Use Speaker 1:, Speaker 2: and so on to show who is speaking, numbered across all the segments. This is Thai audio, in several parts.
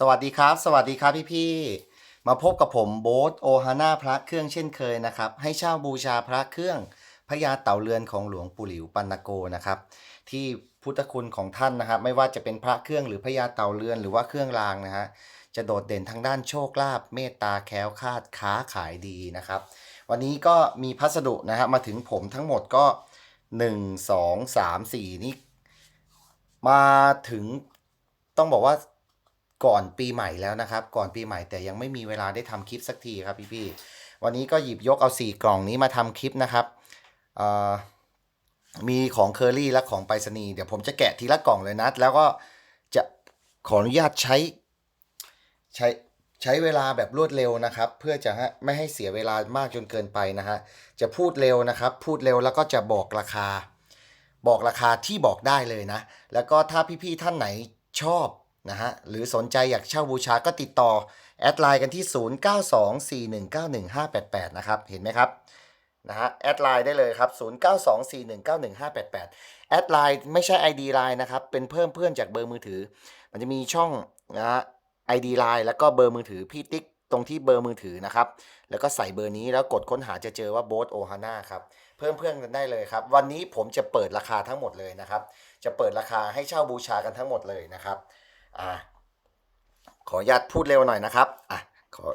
Speaker 1: สวัสดีครับ สวัสดีครับพี่พี่มาพบกับผมโบ๊ทโอฮาน่าพระเครื่องเช่นเคยนะครับ ให้เช่าบูชาพระเครื่องพญาเต่าเรือนของหลวงปู่หลิวปันนโกนะครับ ที่พุทธคุณของท่านนะครับ ไม่ว่าจะเป็นพระเครื่องหรือพญาเต่าเรือนหรือว่าเครื่องรางนะฮะจะโดดเด่นทางด้านโชคลาภเมตตาแคล้วคลาดค้าขายดีนะครับ วันนี้ก็มีพัสดุนะฮะมาถึงผมทั้งหมดก็ 1 2 3 4 นี่มาถึงต้องบอกว่า ก่อนปีใหม่แล้วนะครับ ก่อนปีใหม่แต่ยังไม่มีเวลาได้ทำคลิปสักทีครับพี่ๆวันนี้ก็หยิบยกเอาสี่กล่องนี้มาทำคลิปนะครับมีของเคอรี่และของไปรษณีย์เดี๋ยวผมจะแกะทีละกล่องเลยนะแล้วก็จะขออนุญาตใช้ใช้ใช้เวลาแบบรวดเร็วนะครับ เพื่อจะฮะไม่ให้เสียเวลามากจนเกินไปนะฮะจะพูดเร็วนะครับ พูดเร็วแล้วก็จะบอกราคา บอกราคาที่บอกได้เลยนะ แล้วก็ถ้าพี่ๆท่านไหนชอบ นะฮะหรือสนใจอยากเช่าบูชาก็ติดต่อ แอดไลน์กันที่ 0924191588 นะครับ เห็นไหมครับนะฮะแอดไลน์ได้เลยครับ 0924191588 แอดไลน์ไม่ใช่ ID ไลน์นะครับ เป็นเพิ่มเพื่อนจากเบอร์มือถือ มันจะมีช่องนะฮะ ID ไลน์แล้วก็เบอร์มือถือพี่ติ๊กตรงที่เบอร์มือถือนะครับ แล้วก็ใส่เบอร์นี้แล้วกดค้นหาจะเจอว่าโบ๊ทโอฮาน่าครับ เพิ่มเพื่อนกันได้เลยครับ วันนี้ผมจะเปิดราคาทั้งหมดเลยนะครับ จะเปิดราคาให้เช่าบูชากันทั้งหมดเลยนะครับ อ่าขออนุญาตพูดเร็วหน่อยนะครับอะขอ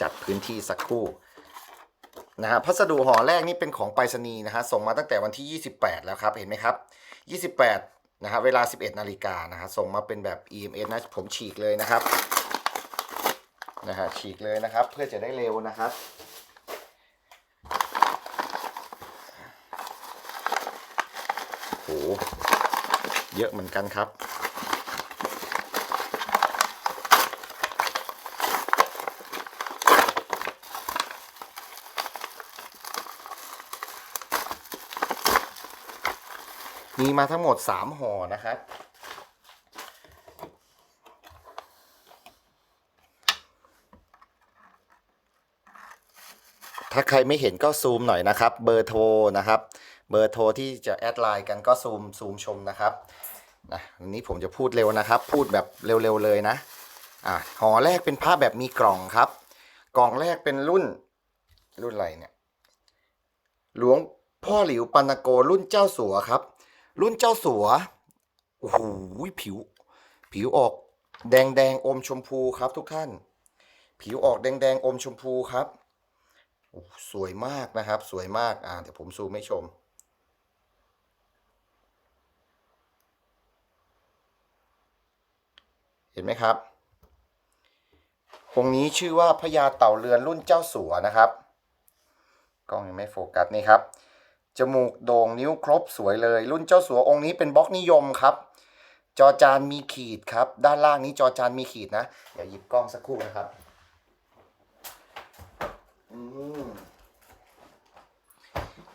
Speaker 1: จัดพื้นที่สักครู่นะฮะพัสดุห่อแรกนี่เป็นของไปรษณีย์นะฮะส่งมาตั้งแต่วันที่ 28 แล้วครับเห็นไหมครับ 28นะฮะเวลา 11 นาฬิกานะฮะส่งมาเป็นแบบ EMS นะผมฉีกเลยนะครับนะฮะฉีกเลยนะครับ เพื่อจะได้เร็วนะครับโหเยอะเหมือนกันครับ มีมาทั้งหมด 3ห่อนะครับ ถ้าใครไม่เห็นก็ซูมหน่อยนะครับ เบอร์โทรนะครับ เบอร์โทรที่จะแอดไลน์กันก็ซูมซูมชมนะครับนะอันนี้ผมจะพูดเร็วนะครับ พูดแบบเร็วๆเลยนะอะห่อแรกเป็นผ้าแบบมีกล่องครับ กล่องแรกเป็นรุ่นรุ่นอะไรเนี่ย หลวงพ่อหลิวปันโกรุ่นเจ้าสัวครับ รุ่นเจ้าสัวโอ้โหผิว ผิวออกแดงแดงอมชมพูครับทุกท่าน ผิวออกแดงแดงอมชมพูครับ สวยมากนะครับ สวยมาก อ่าเดี๋ยวผมซูมให้ชม เห็นไหมครับองค์นี้ชื่อว่าพญาเต่าเรือนรุ่นเจ้าสัวนะครับ กล้องยังไม่โฟกัสนี่ครับ จมูกโด่งนิ้วครบสวยเลย รุ่นเจ้าสัวองค์นี้เป็นบล็อกนิยมครับ จอจานมีขีดครับ ด้านล่างนี้จอจานมีขีดนะ เดี๋ยวหยิบกล้องสักครู่นะครับ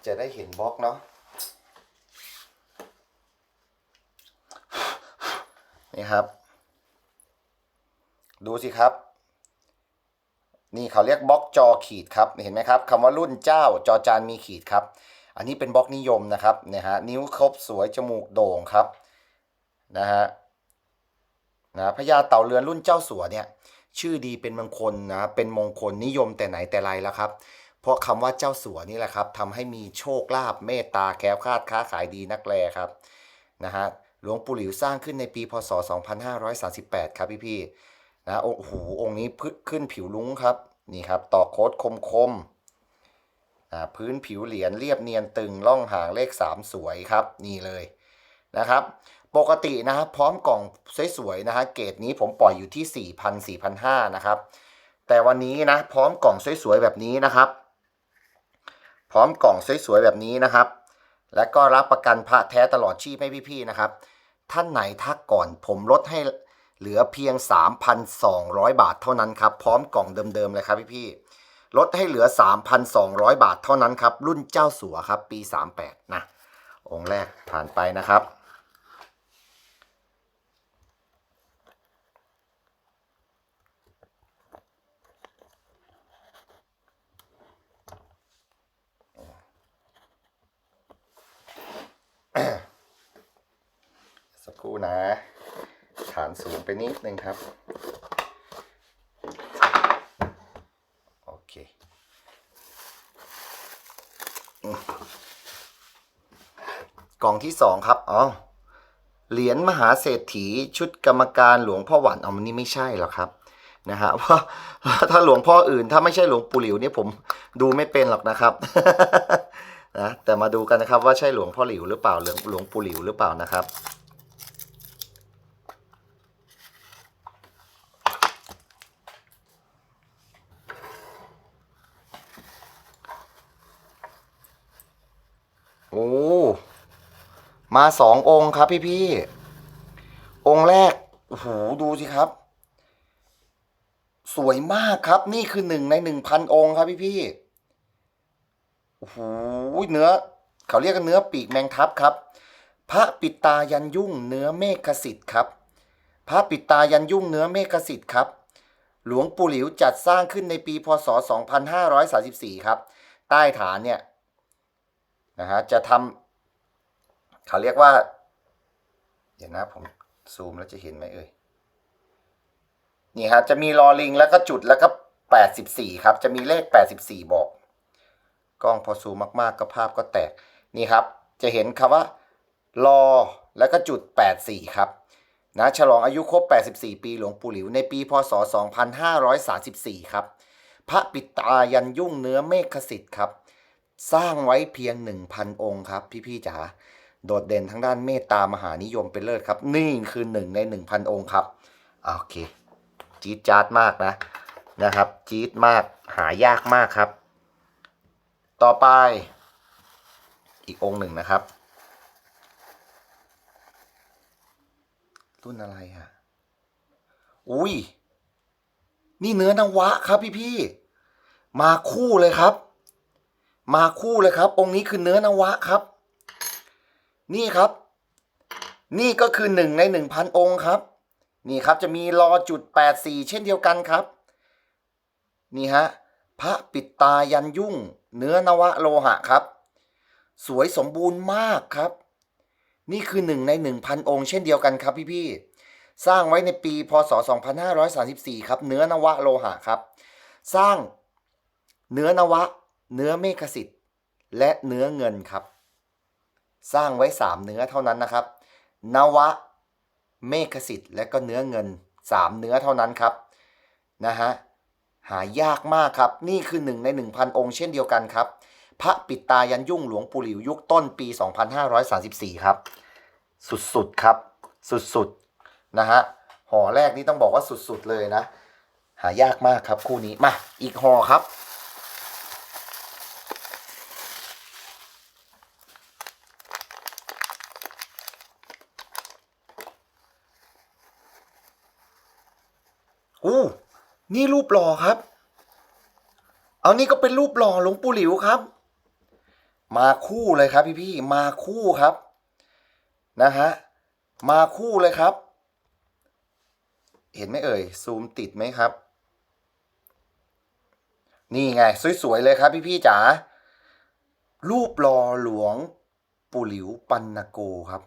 Speaker 1: จะได้เห็นบล็อกเนาะนี่ครับ ดูสิครับ นี่เขาเรียกบล็อกจอขีดครับ เห็นไหมครับคำว่ารุ่นเจ้าจอจานมีขีดครับ อันนี้เป็นบล็อกนิยมนะครับเนี่ยฮะนิ้วครบสวยจมูกโด่งครับนะฮะนะพญาเต่าเรือนรุ่นเจ้าสัวเนี่ยชื่อดีเป็นมงคลนะเป็นมงคลนิยมแต่ไหนแต่ไรแล้วครับ เพราะคำว่าเจ้าสัวนี่แหละครับทำให้มีโชคลาภเมตตาแค้วคาดค้าขายดีนักแลครับนะฮะหลวงปู่หลิวสร้างขึ้นในปีพศ 2538 ครับพี่ๆนะโอ้โหองค์นี้พึ่ขึ้นผิวลุ้งครับนี่ครับต่อโค้ดคมคม พื้นผิวเหรียญเรียบเนียนตึงล่องหางเลข 3 สวยครับ นี่เลยนะครับ ปกตินะครับพร้อมกล่องสวยๆนะฮะเกรดนี้ผมปล่อยอยู่ที่ 4,000 4,500นะครับ แต่วันนี้นะพร้อมกล่องสวยๆแบบนี้นะครับ พร้อมกล่องสวยๆแบบนี้นะครับ และก็รับประกันพระแท้ตลอดชีพให้พี่ๆนะครับ ท่านไหนทักก่อนผมลดให้เหลือเพียง 3,200 บาทเท่านั้นครับ พร้อมกล่องเดิมๆเลยครับพี่ๆ ลดให้เหลือ 3,200 บาทเท่านั้นครับ รุ่นเจ้าสัวครับ ปี 38 นะ องค์แรกผ่านไปนะครับ สักครู่นะ ฐานสูงไปนิดนึงครับ กล่องที่สองครับอ๋อเหรียญมหาเศรษฐีชุดกรรมการหลวงพ่อหวันเอามันนี่ไม่ใช่หรอกครับนะฮะเพราะถ้าหลวงพ่ออื่น ถ้าไม่ใช่หลวงปู่หลิวเนี่ยผมดูไม่เป็นหรอกนะครับนะแต่มาดูกันนะครับว่าใช่หลวงพ่อหลิวหรือเปล่าหลวงหลวงปู่หลิวหรือเปล่านะครับ อ้ มาสององค์ครับพี่พี่ องค์แรก โอ้โห ดูสิครับ สวยมากครับ นี่คือหนึ่งในหนึ่งพันองค์ครับพี่พี่โอ้โห เนื้อ เขาเรียกกันเนื้อปีกแมงทับครับ พระปิตายันยุ่งเนื้อเมฆสิทธิ์ครับ พระปิตายันยุ่งเนื้อเมฆสิทธิ์ครับ หลวงปู่หลิวจัดสร้างขึ้นในปีพศ 2534 ครับ ใต้ฐานเนี่ย นะฮะจะทำเขาเรียกว่า เดี๋ยวนะผมซูมแล้วจะเห็นไหมเอ่ยนี่ฮะจะมีลอลิงแล้วก็จุดแล้วก็84ครับ จะมีเลข84บอก กล้องพอซูมมากๆ ก็ภาพก็แตกนี่ครับ จะเห็นคำว่ารอแล้วก็จุด84ครับนะฉลองอายุครบ 84 ปีหลวงปู่หลิวในปี พศ 2534 ครับ พระปิตายันยุ่งเนื้อเมฆสิทธิ์ครับ สร้างไว้เพียง 1,000 องค์ครับ พี่ๆจ๋าโดดเด่นทั้งด้านเมตตามหานิยมเป็นเลิศครับ นี่คือหนึ่งใน 1,000 องค์ครับโอเค จี๊ดจ๊าดมากนะนะครับ จี๊ดมากหายากมากครับ ต่อไป อีกองค์หนึ่งนะครับ รุ่นอะไรอะ อุ้ยนี่เนื้อนวะครับพี่ๆมาคู่เลยครับ มาคู่เลยครับ องค์นี้คือเนื้อนวะครับ นี่ครับ นี่ก็คือหนึ่งในหนึ่งพันองค์ครับ นี่ครับจะมีรอจุดแปดสี่เช่นเดียวกันครับ นี่ฮะพระปิดตายันยุ่ง เนื้อนวะโลหะครับ สวยสมบูรณ์มากครับ นี่คือหนึ่งในหนึ่งพันองค์เช่นเดียวกันครับพี่ๆสร้างไว้ในปีพศ 2534 ครับ เนื้อนวะโลหะครับ สร้างเนื้อนวะ เนื้อเมฆสิทธิ์ และเนื้อเงินครับ สร้างไว้สามเนื้อเท่านั้นนะครับ นวะ เมฆสิทธิ์ และก็เนื้อเงินสามเนื้อเท่านั้นครับนะฮะหายากมากครับ นี่คือหนึ่งในหนึ่งพันองค์เช่นเดียวกันครับ พระปิดตายันยุ่งหลวงปู่หลิวยุคต้นปี 2534 ครับ สุดๆครับ สุดๆนะฮะห่อแรกนี่ต้องบอกว่าสุดๆเลยนะ หายากมากครับคู่นี้มาอีกห่อครับ อู้ นี่รูปหล่อครับ เอานี่ก็เป็นรูปหล่อหลวงปู่หลิวครับ มาคู่เลยครับพี่พี่มาคู่ครับนะฮะมาคู่เลยครับ เห็นไหมเอ่ยซูมติดไหมครับ นี่ไงสวยๆเลยครับ พี่พี่จ๋ารูปหล่อหลวงปู่หลิวปันนโกครับ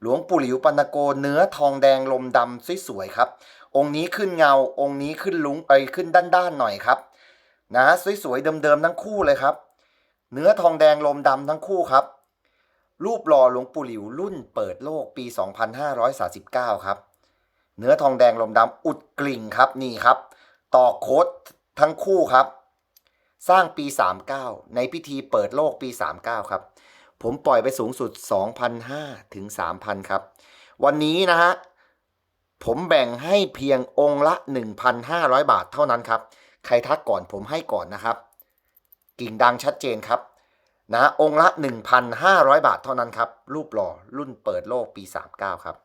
Speaker 1: หลวงปู่หลิวปันนโกเนื้อทองแดงลมดำสวยๆครับ องค์นี้ขึ้นเงา องค์นี้ขึ้นลุงเอ้ขึ้นด้านๆหน่อยครับ นะสวยๆเดิมๆทั้งคู่เลยครับ เนื้อทองแดงลมดำทั้งคู่ครับ รูปหล่อหลวงปู่หลิวรุ่นเปิดโลกปี 2539 ครับ เนื้อทองแดงลมดำอุดกลิ่งครับนี่ครับต่อโค้ดทั้งคู่ครับ สร้างปี 39 ในพิธีเปิดโลกปี 39 ครับ ผมปล่อยไปสูงสุด 2,500ถึง3,000 ครับ วันนี้นะฮะ ผมแบ่งให้เพียงองค์ละ 1,500 บาทเท่านั้นครับ ใครทักก่อนผมให้ก่อนนะครับ กิ่งดังชัดเจนครับนะองค์ละ 1,500 บาทเท่านั้นครับ รูปหล่อรุ่นเปิดโลกปี 39 ครับ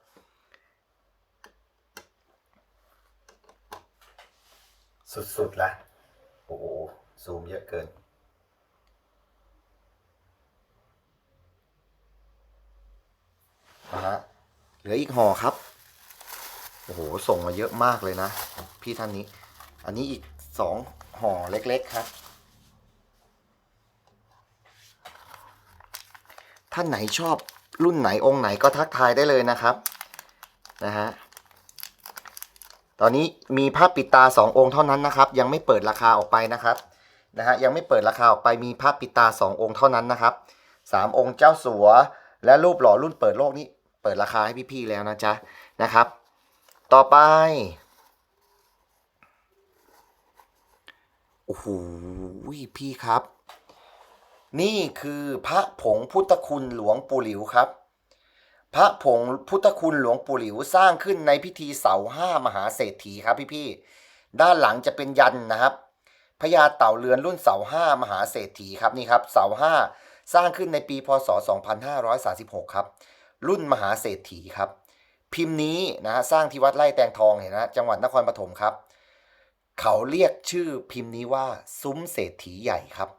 Speaker 1: สุดๆละโอ้โหซูมเยอะเกิน นะฮะเหลืออีกห่อครับ โอ้โห ส่งมาเยอะมากเลยนะ พี่ท่านนี้ อันนี้อีกสองห่อเล็กๆครับ ท่านไหนชอบรุ่นไหนองค์ไหนก็ทักทายได้เลยนะครับนะฮะตอนนี้มีภาพปิดตาสององค์เท่านั้นนะครับ ยังไม่เปิดราคาออกไปนะครับนะฮะยังไม่เปิดราคาออกไปมีภาพปิดตาสององค์เท่านั้นนะครับสามองค์เจ้าสัว และรูปหล่อรุ่นเปิดโลกนี้เปิดราคาให้พี่ๆแล้วนะจ๊ะนะครับ ต่อไปโอ้โหพี่ครับ นี่คือพระผงพุทธคุณหลวงปู่หลิวครับ พระผงพุทธคุณหลวงปู่หลิวสร้างขึ้นในพิธีเสาห้ามหาเศรษฐีครับพี่ๆด้านหลังจะเป็นยันนะครับพญาเต่าเรือนรุ่นเสาห้ามหาเศรษฐีครับนี่ครับเสาห้าสร้างขึ้นในปีพศ 2536 ครับ รุ่นมหาเศรษฐีครับ พิมพ์นี้นะฮะสร้างที่วัดไร่แตงทองเห็นนะจังหวัดนครปฐมครับ เขาเรียกชื่อพิมพ์นี้ว่าซุ้มเศรษฐีใหญ่ครับ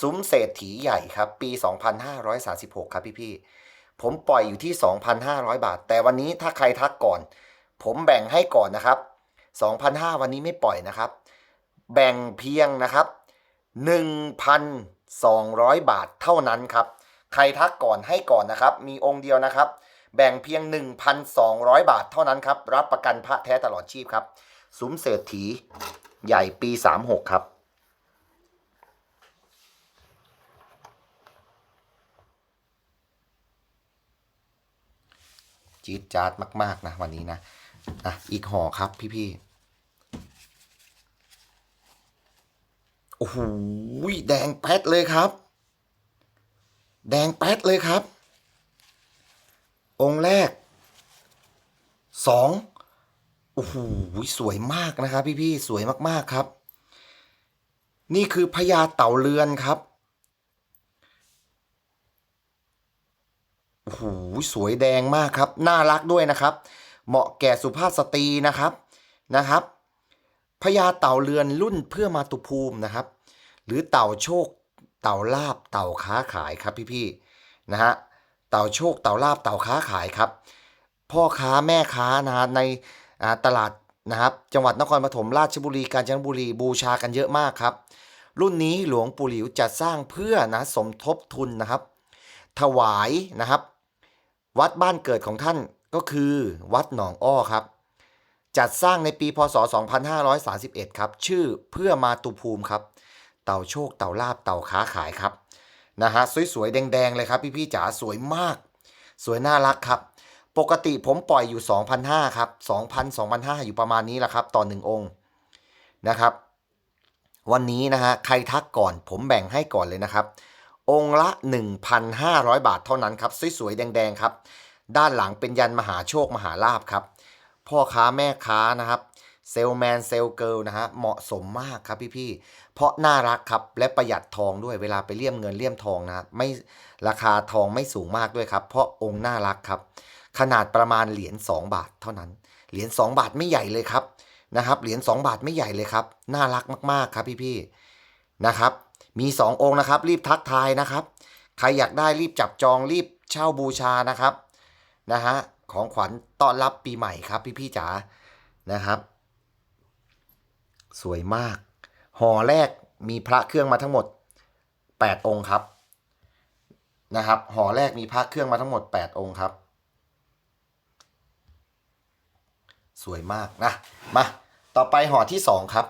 Speaker 1: ซุ้มเศรษฐีใหญ่ครับ ปี 2536 ครับพี่ๆผมปล่อยอยู่ที่ 2,500 บาท แต่วันนี้ถ้าใครทักก่อน ผมแบ่งให้ก่อนนะครับ2,500 วันนี้ไม่ปล่อยนะครับ แบ่งเพียงนะครับ 1,200 บาทเท่านั้นครับ ใครทักก่อนให้ก่อนนะครับ มีองค์เดียวนะครับ แบ่งเพียง 1,200 บาทเท่านั้นครับ รับประกันพระแท้ตลอดชีพครับซุ้มเศรษฐีใหญ่ปี 36 ครับ จี๊ดจ๊าดมาก ๆ นะ วันนี้นะอะอีกห่อครับพี่ ๆ โอ้โห แดงแป๊ดเลยครับ แดงแป๊ดเลยครับ องค์แรกสองโอ้โหสวยมากนะครับ พี่ๆสวยมากๆครับ นี่คือพญาเต่าเรือนครับโอ้โหสวยแดงมากครับ น่ารักด้วยนะครับ เหมาะแก่สุภาพสตรีนะครับนะครับพญาเต่าเรือนรุ่นเพื่อมาตุภูมินะครับ หรือเต่าโชค เต่าลาบเต่าค้าขายครับพี่ๆนะฮะ เต่าโชคเต่าลาบเต่าค้าขายครับ พ่อค้าแม่ค้านะฮะในตลาดนะครับจังหวัดนครปฐมราชบุรีกาญจนบุรีบูชากันเยอะมากครับ รุ่นนี้หลวงปู่หลิวจัดสร้างเพื่อนะสมทบทุนนะครับ ถวายนะครับ วัดบ้านเกิดของท่านก็คือวัดหนองอ้อครับ จัดสร้างในปีพศ 2531 ครับ ชื่อเพื่อมาตุภูมิครับ เต่าโชคเต่าลาบเต่าค้าขายครับ นะฮะสวยๆ แดงๆ เลยครับ พี่ๆจ๋าสวยมาก สวยน่ารักครับ ปกติผมปล่อยอยู่ 2,500 ครับ 2,000 2,500 อยู่ประมาณนี้แหละครับ ต่อหนึ่งองค์นะครับ วันนี้นะฮะใครทักก่อนผมแบ่งให้ก่อนเลยนะครับ องค์ละ 1,500 บาทเท่านั้นครับ สวยๆ แดงๆ ครับ ด้านหลังเป็นยันมหาโชคมหาลาภครับ พ่อค้าแม่ค้านะครับ เซลแมนเซลเกิลนะฮะเหมาะสมมากครับพี่ๆเพราะน่ารักครับและประหยัดทองด้วยเวลาไปเลี่ยมเงินเลี่ยมทองนะไม่ราคาทองไม่สูงมากด้วยครับ เพราะองค์น่ารักครับ ขนาดประมาณเหรียญ2บาทเท่านั้น เหรียญ2บาทไม่ใหญ่เลยครับนะครับเหรียญ2บาทไม่ใหญ่เลยครับ น่ารักมากๆครับพี่ๆนะครับ มี 2 องค์นะครับ รีบทักทายนะครับ ใครอยากได้รีบจับจองรีบเช่าบูชานะครับนะฮะของขวัญต้อนรับปีใหม่ครับพี่ๆจ๋านะครับ สวยมากห่อแรกมีพระเครื่องมาทั้งหมด 8 องค์ครับนะครับห่อแรกมีพระเครื่องมาทั้งหมด 8 องค์ครับ สวยมากนะมาต่อไปห่อที่ 2 ครับ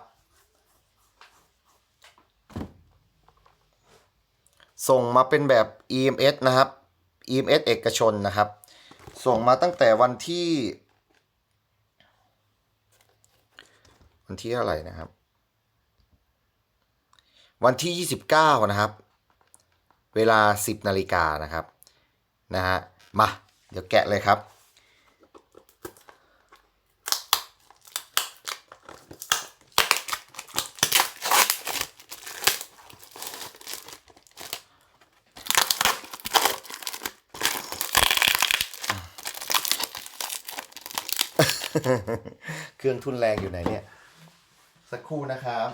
Speaker 1: ส่งมาเป็นแบบ EMS นะครับ EMS เอกชนนะครับ ส่งมาตั้งแต่วันที่ วันที่เท่าไหร่นะครับ วันที่ 29 นะครับ เวลา 10นาฬิกานะครับนะฮะมาเดี๋ยวแกะเลยครับ เครื่องทุนแรงอยู่ไหนเนี่ย สักครู่นะครับ